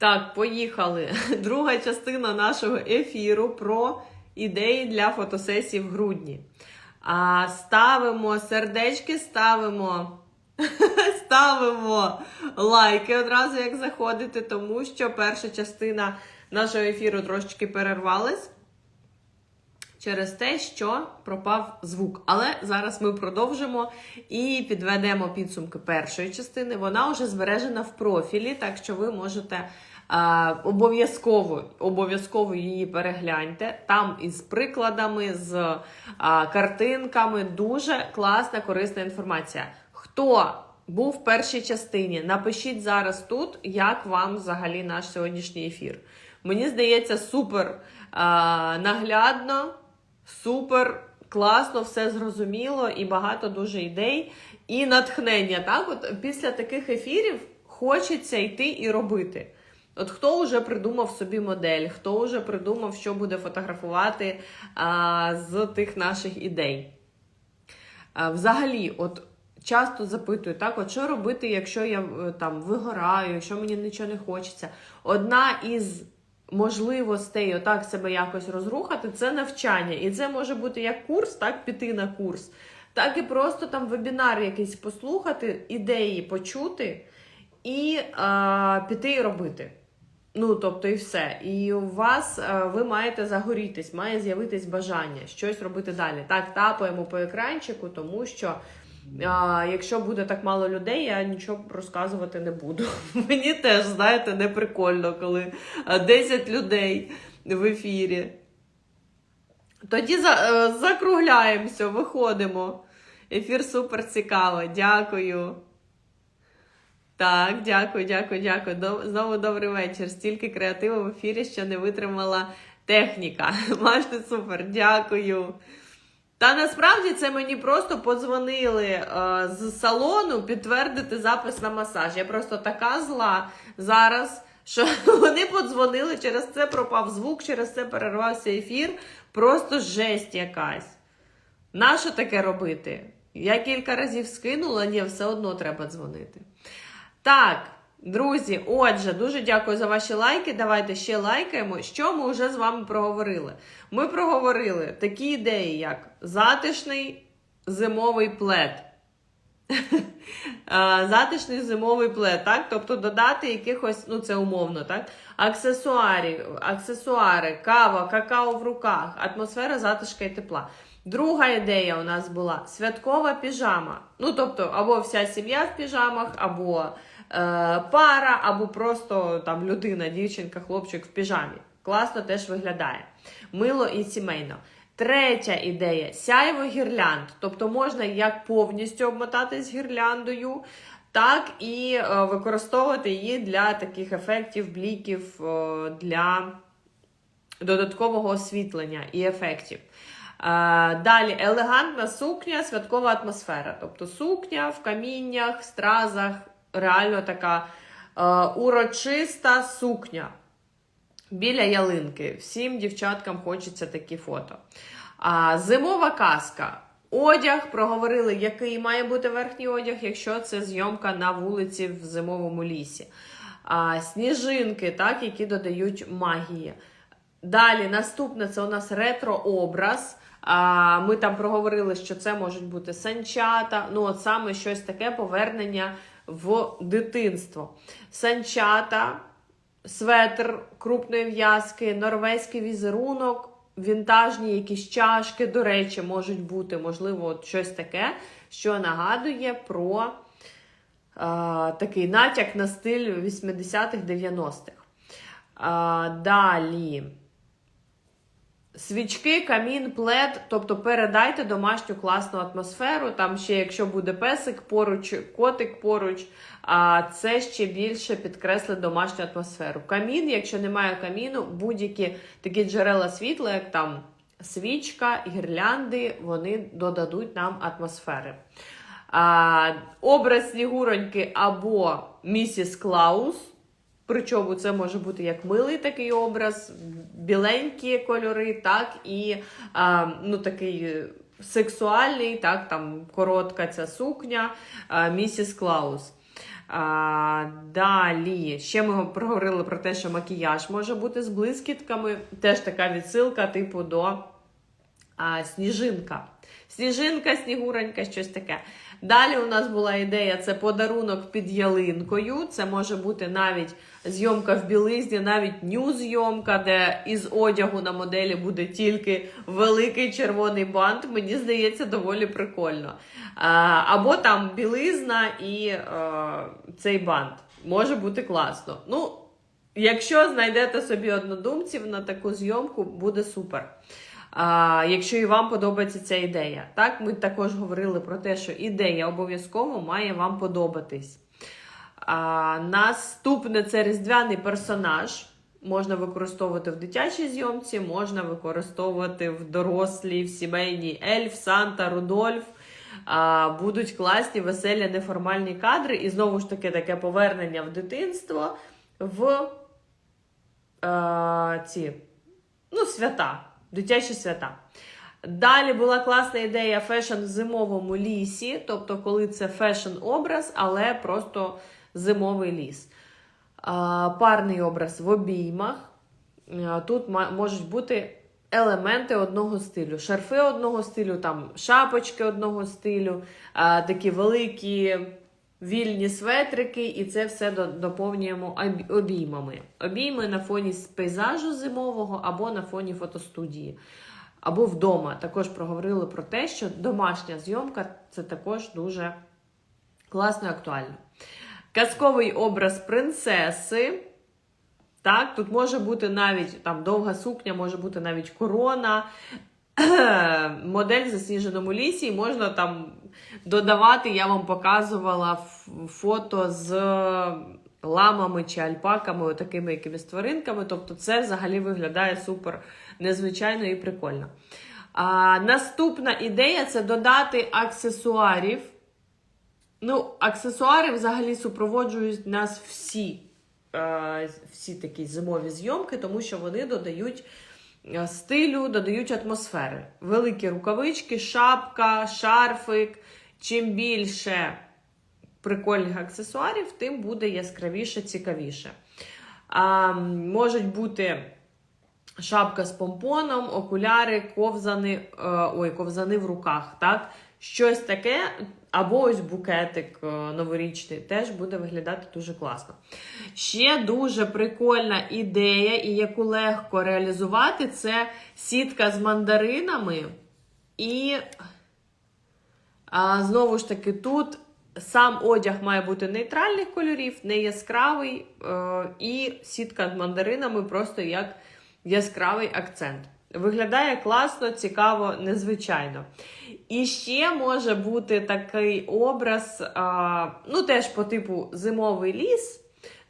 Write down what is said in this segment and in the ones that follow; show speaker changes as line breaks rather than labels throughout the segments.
Так, поїхали. Друга частина нашого ефіру про ідеї для фотосесії в грудні. А, ставимо сердечки, ставимо, ставимо лайки одразу, як заходите, тому що перша частина нашого ефіру трошечки перервалась. Через те, що пропав звук. Але зараз ми продовжимо і підведемо підсумки першої частини. Вона вже збережена в профілі, так що ви можете обов'язково обов'язково її перегляньте. Там із прикладами, з картинками. Дуже класна, корисна інформація. Хто був в першій частині? Напишіть зараз тут, як вам взагалі наш сьогоднішній ефір. Мені здається, супер наглядно. Супер, класно, все зрозуміло і багато дуже ідей і натхнення. Так, от після таких ефірів хочеться йти і робити. От хто вже придумав собі модель, хто вже придумав, що буде фотографувати а, з тих наших ідей. А, взагалі, от часто запитую, так, от що робити, якщо я е, там вигораю, якщо мені нічого не хочеться. Одна із можливостей отак себе якось розрухати, це навчання. І це може бути як курс, так, піти на курс, так і просто там вебінар якийсь послухати, ідеї почути і а, піти і робити. Ну, тобто, і все. І у вас ви маєте загорітись, має з'явитись бажання щось робити далі. Так, тапаємо по екранчику, тому що. А, якщо буде так мало людей, я нічого розказувати не буду. Мені теж, знаєте, не прикольно, коли 10 людей в ефірі. Тоді за, е, закругляємося, виходимо. Ефір супер цікавий. Дякую. Так, дякую, дякую, дякую. Знову добрий вечір. Стільки креативу в ефірі, що не витримала техніка. Бачите, супер, дякую. Та насправді це мені просто подзвонили е, з салону підтвердити запис на масаж. Я просто така зла зараз, що вони подзвонили, через це пропав звук, через це перервався ефір. Просто жесть якась. Нащо таке робити? Я кілька разів скинула, ні, все одно треба дзвонити. Так, друзі, отже, дуже дякую за ваші лайки. Давайте ще лайкаємо. Що ми вже з вами проговорили? Ми проговорили такі ідеї, як затишний зимовий плед. Затишний зимовий плед, так? Тобто додати якихось, ну це умовно, так? Аксесуарі, аксесуари, кава, какао в руках, атмосфера затишка і тепла. Друга ідея у нас була святкова піжама. Ну, тобто, або вся сім'я в піжамах, або е, пара, або просто там людина, дівчинка, хлопчик в піжамі. Класно теж виглядає. Мило і сімейно. Третя ідея сяйво гірлянд. Тобто можна як повністю обмотатись гірляндою, так і е, використовувати її для таких ефектів, бліків, е, для додаткового освітлення і ефектів. Далі елегантна сукня, святкова атмосфера. Тобто сукня в каміннях, стразах, реально така е, урочиста сукня біля ялинки. Всім дівчаткам хочеться такі фото. А, зимова казка. Одяг проговорили, який має бути верхній одяг, якщо це зйомка на вулиці в зимовому лісі. А, сніжинки, так, які додають магії. Далі, наступне це у нас ретро-образ. А, ми там проговорили, що це можуть бути санчата. Ну, от саме щось таке повернення в дитинство. Санчата, светр крупної в'язки, норвезький візерунок, вінтажні якісь чашки, до речі, можуть бути, можливо, от щось таке, що нагадує про е, такий натяк на стиль 80-х, 90-х. Е, далі. Свічки, камін, плед, тобто передайте домашню класну атмосферу. Там ще, якщо буде песик поруч, котик поруч, а це ще більше підкреслить домашню атмосферу. Камін, якщо немає каміну, будь-які такі джерела світла, як там свічка, гірлянди, вони додадуть нам атмосфери. А, образ Снігуроньки або місіс Клаус. Причому це може бути як милий такий образ, біленькі кольори, так і а, ну, такий сексуальний, так, там коротка ця сукня, а, місіс Клаус. А, далі ще ми проговорили про те, що макіяж може бути з блискітками. Теж така відсилка, типу, до а, сніжинка. Сніжинка, снігуронька, щось таке. Далі у нас була ідея: це подарунок під ялинкою. Це може бути навіть зйомка в білизні, навіть ню-зйомка, де із одягу на моделі буде тільки великий червоний бант. Мені здається, доволі прикольно. Або там білизна і е, цей бант. Може бути класно. Ну, якщо знайдете собі однодумців на таку зйомку, буде супер. А, якщо і вам подобається ця ідея. Так, ми також говорили про те, що ідея обов'язково має вам подобатись. А, наступне це різдвяний персонаж. Можна використовувати в дитячій зйомці, можна використовувати в дорослій, в сімейній Ельф, Санта, Рудольф. А, будуть класні, веселі, неформальні кадри. І знову ж таки, таке повернення в дитинство в а, ці ну, свята, дитячі свята. Далі була класна ідея фешн в зимовому лісі, тобто, коли це фешн-образ, але просто зимовий ліс. Парний образ в обіймах. Тут можуть бути елементи одного стилю. Шарфи одного стилю, там шапочки одного стилю, такі великі вільні светрики, і це все доповнюємо обіймами. Обійми на фоні пейзажу зимового або на фоні фотостудії. Або вдома також проговорили про те, що домашня зйомка це також дуже класно і актуально. Казковий образ принцеси. Так, тут може бути навіть там довга сукня, може бути навіть корона, модель в засніженому лісі, і можна там додавати. Я вам показувала фото з ламами чи альпаками, такими якимись тваринками. Тобто, це взагалі виглядає супер незвичайно і прикольно. А, наступна ідея це додати аксесуарів. Ну, аксесуари взагалі супроводжують нас всі, е, всі такі зимові зйомки, тому що вони додають стилю, додають атмосфери. Великі рукавички, шапка, шарфик. Чим більше прикольних аксесуарів, тим буде яскравіше, цікавіше. А, можуть бути шапка з помпоном, окуляри, ковзани, е, ой, ковзани в руках. так? Щось таке, або ось букетик е, новорічний, теж буде виглядати дуже класно. Ще дуже прикольна ідея, і яку легко реалізувати, це сітка з мандаринами. І а, знову ж таки, тут сам одяг має бути нейтральних кольорів, не яскравий, е, і сітка з мандаринами просто як яскравий акцент. Виглядає класно, цікаво, незвичайно. І ще може бути такий образ, а, ну теж по типу зимовий ліс,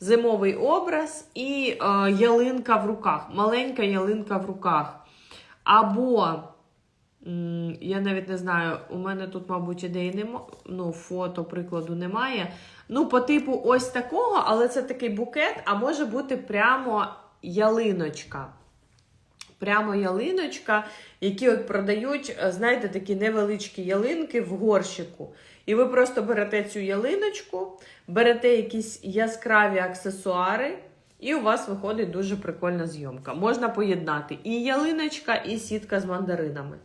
зимовий образ і а, ялинка в руках, маленька ялинка в руках. Або, я навіть не знаю, у мене тут, мабуть, ідеї немає, ну, фото, прикладу немає. Ну, по типу ось такого, але це такий букет, а може бути прямо ялиночка прямо ялиночка, які от продають, е, знаєте, такі невеличкі ялинки в горщику. І ви просто берете цю ялиночку, берете якісь яскраві аксесуари, і у вас виходить дуже прикольна зйомка. Можна поєднати і ялиночка, і сітка з мандаринами.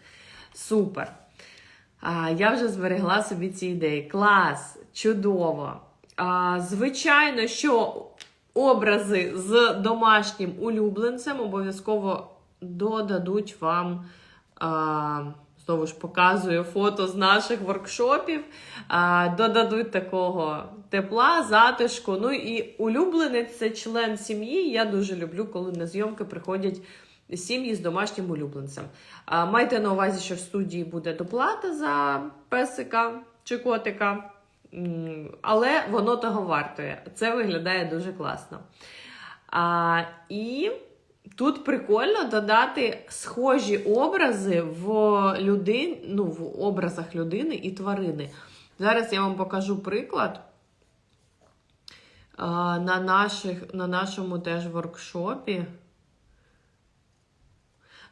Супер! А, я вже зберегла собі ці ідеї. Клас! Чудово! А, звичайно, що образи з домашнім улюбленцем обов'язково додадуть вам. А, Знову ж показую фото з наших воркшопів, а, додадуть такого тепла, затишку. Ну і улюбленець це член сім'ї. Я дуже люблю, коли на зйомки приходять сім'ї з домашнім улюбленцем. А, майте на увазі, що в студії буде доплата за песика чи котика, але воно того вартує. Це виглядає дуже класно. А, і Тут прикольно додати схожі образи в людин, ну, в образах людини і тварини. Зараз я вам покажу приклад на, наших, на нашому теж воркшопі.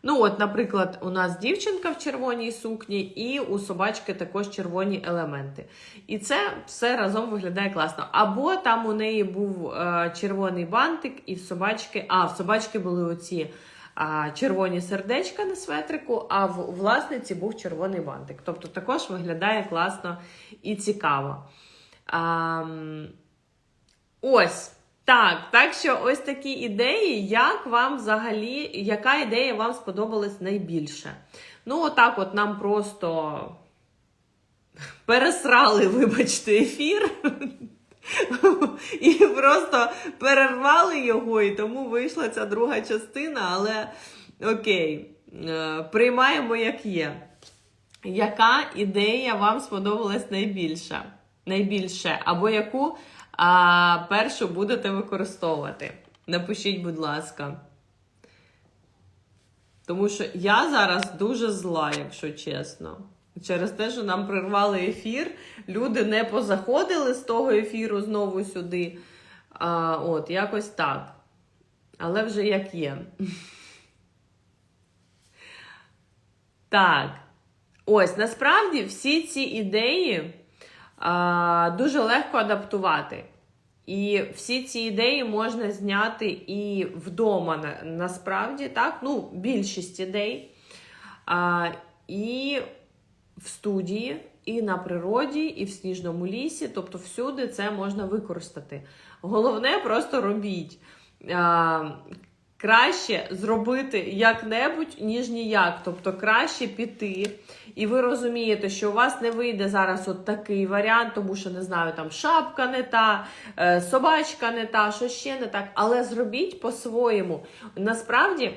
Ну, от, наприклад, у нас дівчинка в червоній сукні, і у собачки також червоні елементи. І це все разом виглядає класно. Або там у неї був е, червоний бантик, і в собачки, а в собачки були оці а, червоні сердечка на светрику, а в власниці був червоний бантик. Тобто також виглядає класно і цікаво. А, ось. Так, так що ось такі ідеї, як вам взагалі, яка ідея вам сподобалась найбільше? Ну, отак, от нам просто пересрали, вибачте, ефір. І просто перервали його, і тому вийшла ця друга частина, але окей, е, приймаємо, як є. Яка ідея вам сподобалась найбільше? Найбільше, або яку а, першу будете використовувати? Напишіть, будь ласка. Тому що я зараз дуже зла, якщо чесно. Через те, що нам прервали ефір, люди не позаходили з того ефіру знову сюди. А, От, якось так. Але вже як є. Так. Ось, насправді всі ці ідеї дуже легко адаптувати. І всі ці ідеї можна зняти і вдома на, насправді, так? Ну, більшість ідей. А, і в студії, і на природі, і в сніжному лісі. Тобто всюди це можна використати. Головне, просто робіть. А, краще зробити як-небудь, ніж ніяк. Тобто краще піти. І ви розумієте, що у вас не вийде зараз от такий варіант, тому що не знаю, там шапка не та, е, собачка не та, що ще не так. Але зробіть по-своєму. Насправді,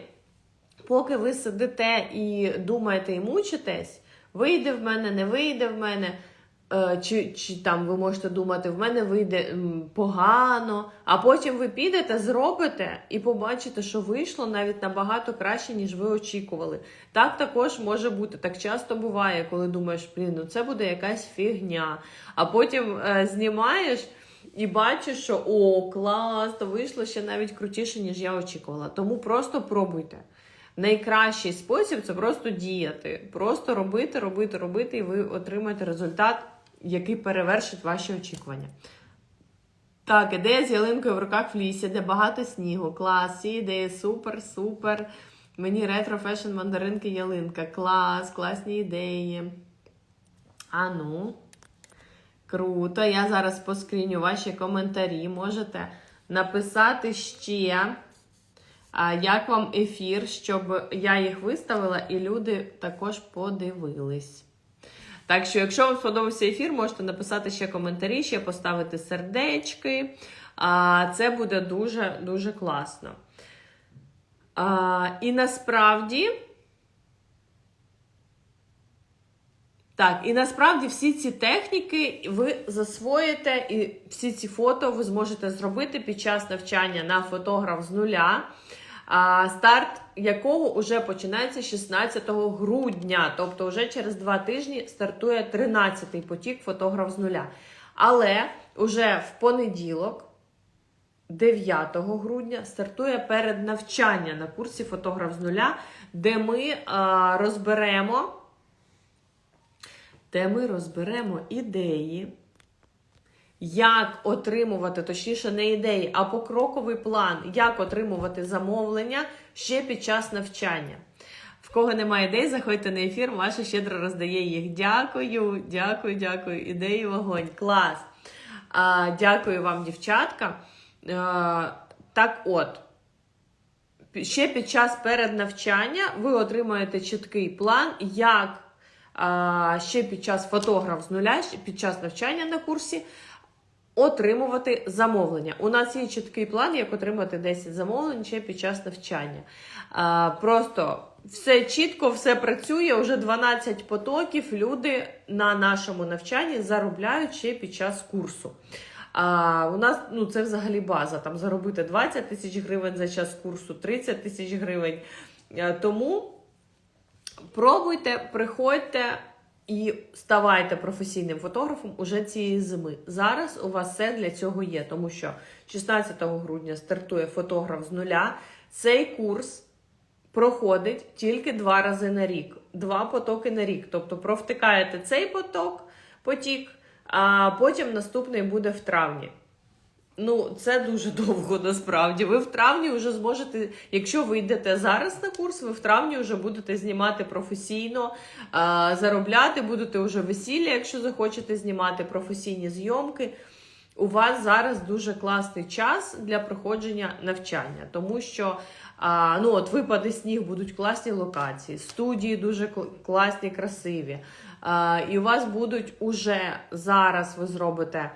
поки ви сидите і думаєте і мучитесь, вийде в мене, не вийде в мене. Е, Чи, чи там ви можете думати, в мене вийде погано, а потім ви підете, зробите і побачите, що вийшло навіть набагато краще, ніж ви очікували. Так також може бути. Так часто буває, коли думаєш, блін, ну це буде якась фігня. А потім е, знімаєш і бачиш, що о, клас, то вийшло ще навіть крутіше, ніж я очікувала. Тому просто пробуйте. Найкращий спосіб це просто діяти. Просто робити, робити, робити, і ви отримаєте результат, який перевершить ваші очікування. Так, ідея з ялинкою в руках в лісі, де багато снігу. Клас, ці ідеї, супер, супер. Мені ретро фешн мандаринки ялинка. Клас, класні ідеї. А ну, круто. Я зараз поскріню ваші коментарі. Можете написати ще. Як вам ефір, щоб я їх виставила і люди також подивились? Так що, якщо вам сподобався ефір, можете написати ще коментарі, ще поставити сердечки. А, Це буде дуже-дуже класно. А, І насправді. Так, і насправді всі ці техніки ви засвоїте, і всі ці фото ви зможете зробити під час навчання на фотограф з нуля старт якого вже починається 16 грудня, тобто вже через два тижні стартує 13-й потік фотограф з нуля. Але вже в понеділок, 9 грудня, стартує переднавчання на курсі фотограф з нуля, де ми а, розберемо, де ми розберемо ідеї як отримувати, точніше, не ідеї, а покроковий план, як отримувати замовлення ще під час навчання. В кого немає ідей, заходьте на ефір, Маша щедро роздає їх. Дякую, дякую, дякую. Ідеї вогонь. Клас. А, Дякую вам, дівчатка. А, Так от. Ще під час переднавчання ви отримаєте чіткий план, як а, ще під час фотограф з нуля, під час навчання на курсі, отримувати замовлення. У нас є чіткий план, як отримати 10 замовлень ще під час навчання. А, Просто все чітко, все працює. Вже 12 потоків. Люди на нашому навчанні заробляють ще під час курсу. А у нас ну це взагалі база. Там заробити 20 тисяч гривень за час курсу, 30 тисяч гривень. Тому пробуйте, приходьте. І ставайте професійним фотографом уже цієї зими. Зараз у вас все для цього є, тому що 16 грудня стартує фотограф з нуля. Цей курс проходить тільки два рази на рік, два потоки на рік. Тобто провтикаєте цей поток, потік, а потім наступний буде в травні. Ну, це дуже довго насправді. Ви в травні вже зможете, якщо ви йдете зараз на курс, ви в травні вже будете знімати професійно, заробляти, будете вже весілля, якщо захочете знімати професійні зйомки. У вас зараз дуже класний час для проходження навчання, тому що а, ну, от випаде сніг, будуть класні локації, студії дуже класні, красиві. А, і у вас будуть уже зараз ви зробите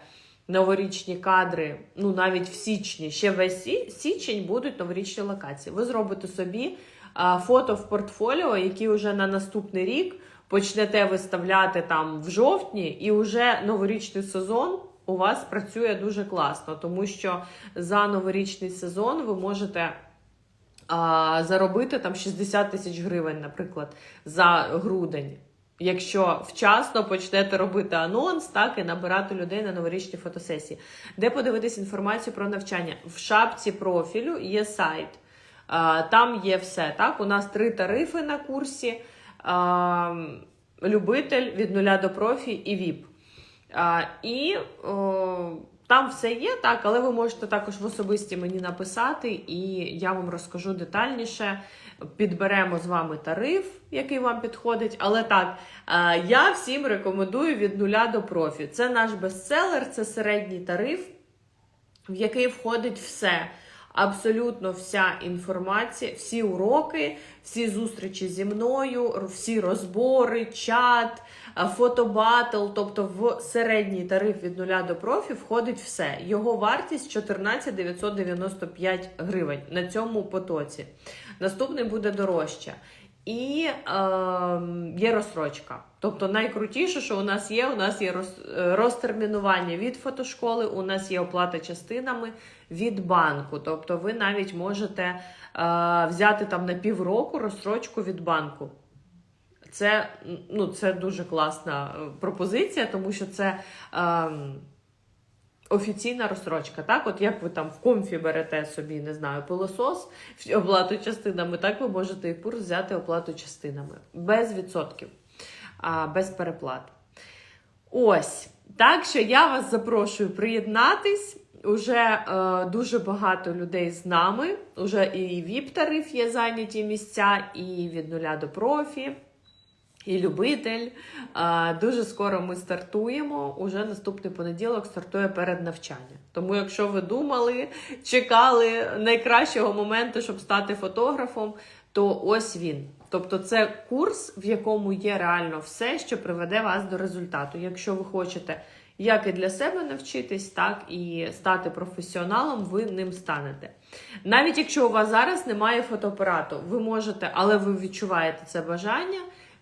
новорічні кадри, ну навіть в січні, ще весь січень будуть новорічні локації. Ви зробите собі фото в портфоліо, які вже на наступний рік почнете виставляти там в жовтні, і вже новорічний сезон у вас працює дуже класно, тому що за новорічний сезон ви можете. Заробити там 60 тисяч гривень, наприклад, за грудень. Якщо вчасно почнете робити анонс, так і набирати людей на новорічні фотосесії. Де подивитись інформацію про навчання? В шапці профілю є сайт. Там є все. Так, у нас три тарифи на курсі: любитель від нуля до профі і ВІП. І там все є, так, але ви можете також в особисті мені написати, і я вам розкажу детальніше. Підберемо з вами тариф, який вам підходить. Але так, я всім рекомендую від нуля до профі. Це наш бестселер, це середній тариф, в який входить все. Абсолютно вся інформація, всі уроки, всі зустрічі зі мною, всі розбори, чат, фотобатл. Тобто в середній тариф від нуля до профі входить все. Його вартість 14 995 гривень на цьому потоці. Наступний буде дорожче. І е, є розстрочка. Тобто найкрутіше, що у нас є, у нас є роз, е, розтермінування від фотошколи, у нас є оплата частинами від банку. Тобто ви навіть можете е, взяти там на півроку розстрочку від банку. Це, ну, це дуже класна е, пропозиція, тому що це. Е, Офіційна розстрочка, так, от як ви там в комфі берете собі, не знаю, пилосос оплату частинами, так ви можете і курс взяти оплату частинами без відсотків, а, без переплат. Ось. Так що я вас запрошую приєднатись. Уже е, дуже багато людей з нами. Уже і ВІП-тариф є зайняті місця, і від нуля до профі і любитель. Дуже скоро ми стартуємо. Уже наступний понеділок стартує перед навчанням. Тому, якщо ви думали, чекали найкращого моменту, щоб стати фотографом, то ось він. Тобто, це курс, в якому є реально все, що приведе вас до результату. Якщо ви хочете як і для себе навчитись, так і стати професіоналом, ви ним станете. Навіть якщо у вас зараз немає фотоапарату, ви можете, але ви відчуваєте це бажання.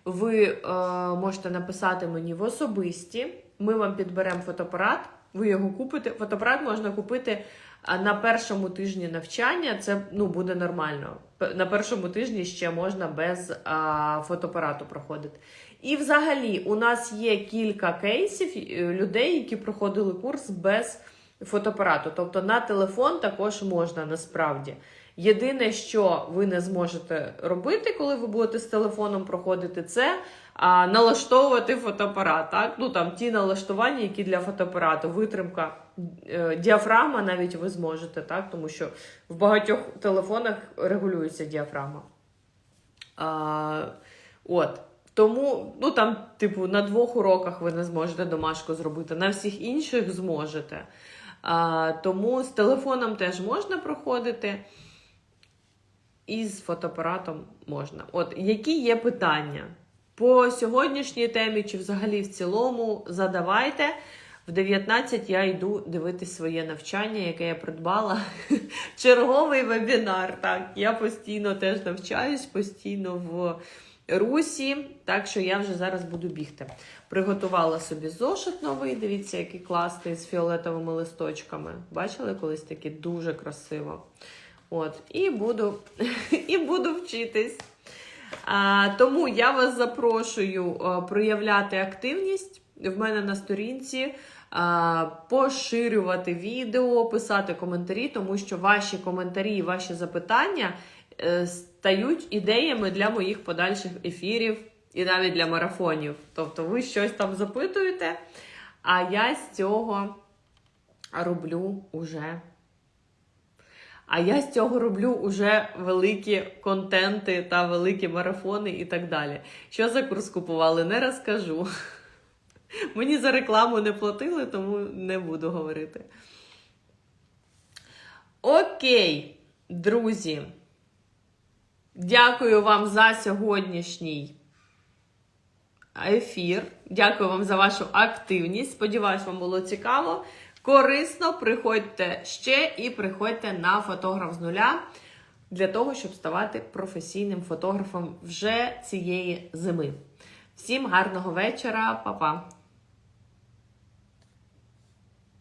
Ви е, можете написати мені в особисті. Ми вам підберемо фотоапарат, ви його купите. Фотоапарат можна купити на першому тижні навчання. Це ну, буде нормально. На першому тижні ще можна без а, фотоапарату проходити. І взагалі, у нас є кілька кейсів е, людей, які проходили курс без фотоапарату. Тобто на телефон також можна насправді. Єдине, що ви не зможете робити, коли ви будете з телефоном проходити, це а, налаштовувати фотоапарат. Так? Ну там ті налаштування, які для фотоапарату, витримка, е, діафрагма навіть ви зможете, так? тому що в багатьох телефонах регулюється діафрагма. А, от. Тому, ну там, типу, на двох уроках ви не зможете домашку зробити, на всіх інших зможете. А, тому з телефоном теж можна проходити. І з фотоапаратом можна. От які є питання по сьогоднішній темі, чи взагалі в цілому, задавайте. В 19 я йду дивитись своє навчання, яке я придбала. Черговий вебінар. Так, я постійно теж навчаюсь, постійно в русі. Так що я вже зараз буду бігти. Приготувала собі зошит новий. Дивіться, який класний з фіолетовими листочками. Бачили колись такі дуже красиво. От, і буду, і буду вчитись. А, тому я вас запрошую а, проявляти активність в мене на сторінці, а, поширювати відео, писати коментарі, тому що ваші коментарі і ваші запитання е, стають ідеями для моїх подальших ефірів і навіть для марафонів. Тобто ви щось там запитуєте, а я з цього роблю уже. А я з цього роблю уже великі контенти та великі марафони і так далі. Що за курс купували, не розкажу. Мені за рекламу не платили, тому не буду говорити. Окей, друзі. Дякую вам за сьогоднішній ефір. Дякую вам за вашу активність. Сподіваюсь, вам було цікаво. Корисно, приходьте ще і приходьте на фотограф з нуля для того, щоб ставати професійним фотографом вже цієї зими. Всім гарного вечора, Па-па!